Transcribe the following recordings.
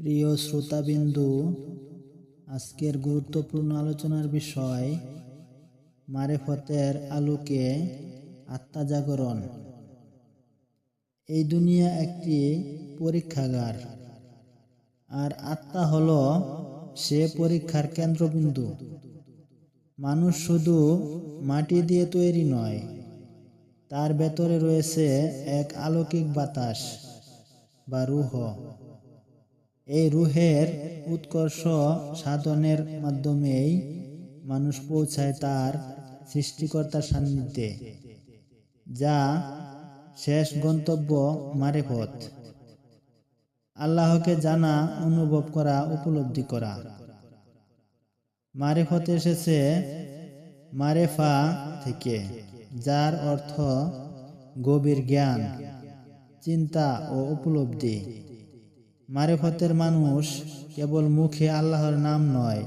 প্রিয় শ্রোতাবিন্দু, আজকের গুরুত্বপূর্ণ আলোচনার বিষয় মারেফতের আলোকে আত্মা জাগরণ। এই দুনিয়া একটি পরীক্ষাগার, আর আত্মা হল সে পরীক্ষার কেন্দ্রবিন্দু। মানুষ শুধু মাটি দিয়ে তৈরি নয়, তার ভেতরে রয়েছে এক আলৌকিক বাতাস বা রুহ। এই রুহের উৎকর্ষ সাধনের মাধ্যমেই মানুষ পৌঁছায় তার সৃষ্টিকর্তার সান্নিধ্যে, যা শেষ গন্তব্য মারেফত। আল্লাহকে জানা, অনুভব করা, উপলব্ধি করা। মারেফত এসেছে মারেফা থেকে, যার অর্থ গভীর জ্ঞান, চিন্তা ও উপলব্ধি। মারেফতের মানুষ কেবল মুখে আল্লাহর নাম নয়,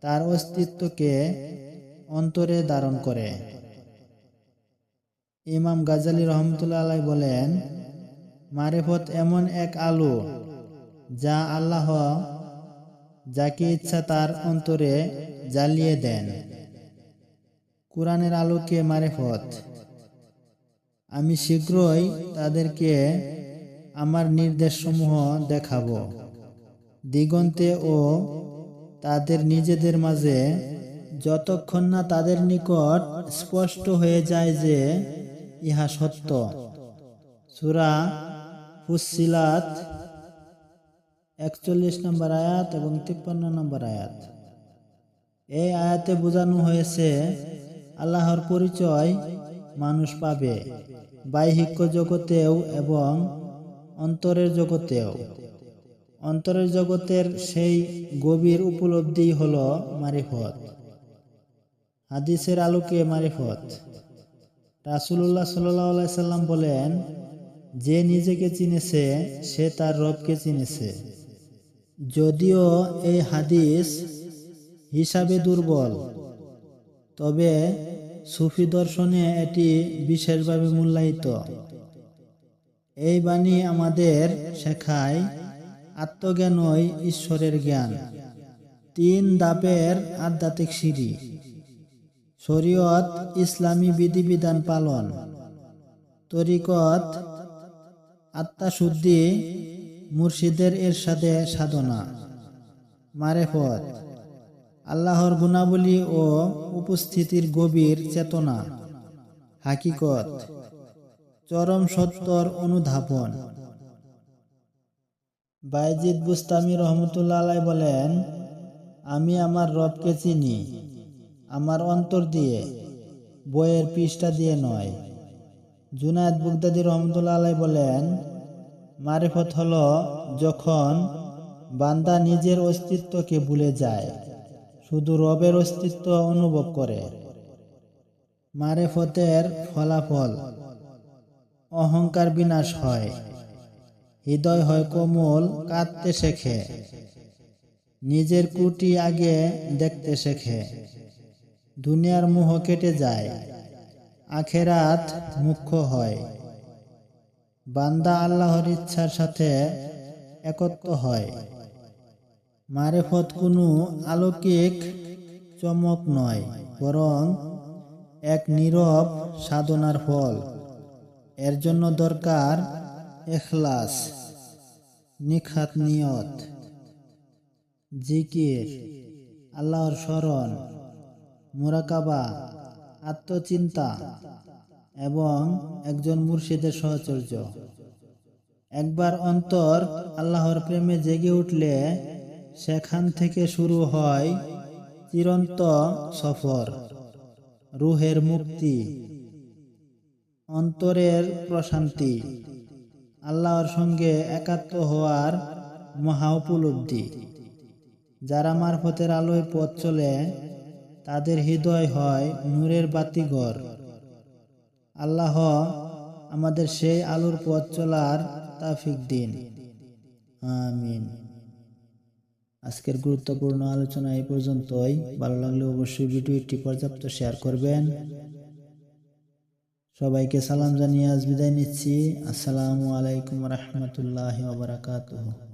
তার অস্তিত্বকে অন্তরে ধারণ করে। ইমাম গাজালি রহমতুল্লাহ আলাই বলেন, মারেফত এমন এক আলো যা আল্লাহ যাকে ইচ্ছা তার অন্তরে জ্বালিয়ে দেন। কোরআনের আলোকে মারেফত। আমি শীঘ্রই তাদেরকে আমার নির্দেশসমূহ দেখাব। দিগন্তে ও তাদের নিজেদের মাঝে যতক্ষণ না তাদের নিকট স্পষ্ট হয়ে যায় যে ইহা সত্য। সুরা ফুসিলাত একচল্লিশ নম্বর আয়াত এবং তিপ্পান্ন নম্বর আয়াত। এই আয়াতে বোঝানো হয়েছে, আল্লাহর পরিচয় মানুষ পাবে, বাহ্যিক জগতেও এবং অন্তরের জগতেও। অন্তরের জগতের সেই গভীর উপলব্ধি হল মারিফত। হাদিসের আলোকে মারিফত। রাসুল্লাহ সাল্লাহ সাল্লাম বলেন, যে নিজেকে চিনেছে, সে তার রবকে চিনেছে। যদিও এই হাদিস হিসাবে দুর্বল, তবে সুফি দর্শনে এটি বিশেষভাবে মূল্যায়িত। এই বাণী আমাদের শেখায় আত্মজ্ঞানই ঈশ্বরের জ্ঞান। তিন দাপের আধ্যাত্মিক সিঁড়ি। শরীয়ত ইসলামী বিধিবিধান পালন। তরিকত আত্মাশুদ্ধি মুর্শিদের এর সাথে সাধনা। মারেফত আল্লাহর গুণাবলী ও উপস্থিতির গভীর চেতনা। হাকিকত চরম সত্যর অনুধাবন। বাইজিদ বুস্তামি রহমতুল্লাহ আলাই বলেন, আমি আমার রবকে চিনি, আমার অন্তর দিয়ে, বইয়ের পৃষ্ঠা দিয়ে নয়। জুনায়দ বুগদাদি রহমতুল্লাহ আলাই বলেন, মারেফত হল যখন বান্দা নিজের অস্তিত্বকে ভুলে যায়, শুধু রবের অস্তিত্ব অনুভব করে। মারেফতের ফলাফল অহংকার বিনাশ হয়। হৃদয় হয় কোমল, কাঁদতে শেখে। নিজের কুটি আগে দেখতে শেখে। দুনিয়ার মোহ কেটে যায়। আখেরাত মুখ্য হয়। বান্দা আল্লাহর ইচ্ছার সাথে একত্র হয়। মারেফত কোনো আলৌকিক চমক নয়, বরং এক নীরব সাধনার ফল। এর জন্য দরকার এখলাস, নিখাত নিয়ত, জিকির, আল্লাহর স্মরণ, মুরাকাবা, আত্মচিন্তা এবং একজন মুর্শিদের সহচর্য। একবার অন্তর আল্লাহর প্রেমে জেগে উঠলে সেখান থেকে শুরু হয় চিরন্ত সফর, রুহের মুক্তি অন্তরের প্রশান্তি। আল্লাহর সঙ্গে একাত্ম হওয়ার মহা উপলব্ধি। যারা মারফতের আলোয় পথ চলে, তাদের হৃদয় হয় নূরের বাতিঘর। আল্লাহ আমাদের সেই আলোর পথ চলার তাফিক দিন। আমিন। আজকের গুরুত্বপূর্ণ আলোচনা এই পর্যন্তই। ভালো লাগলে অবশ্যই ভিডিওটি পর্যাপ্ত শেয়ার করবেন। সবাইকে সালাম জানিয়ে আজ বিদায় নিচ্ছি। আসসালামু আলাইকুম রহমতুল্লাহ বারাকাতুহ।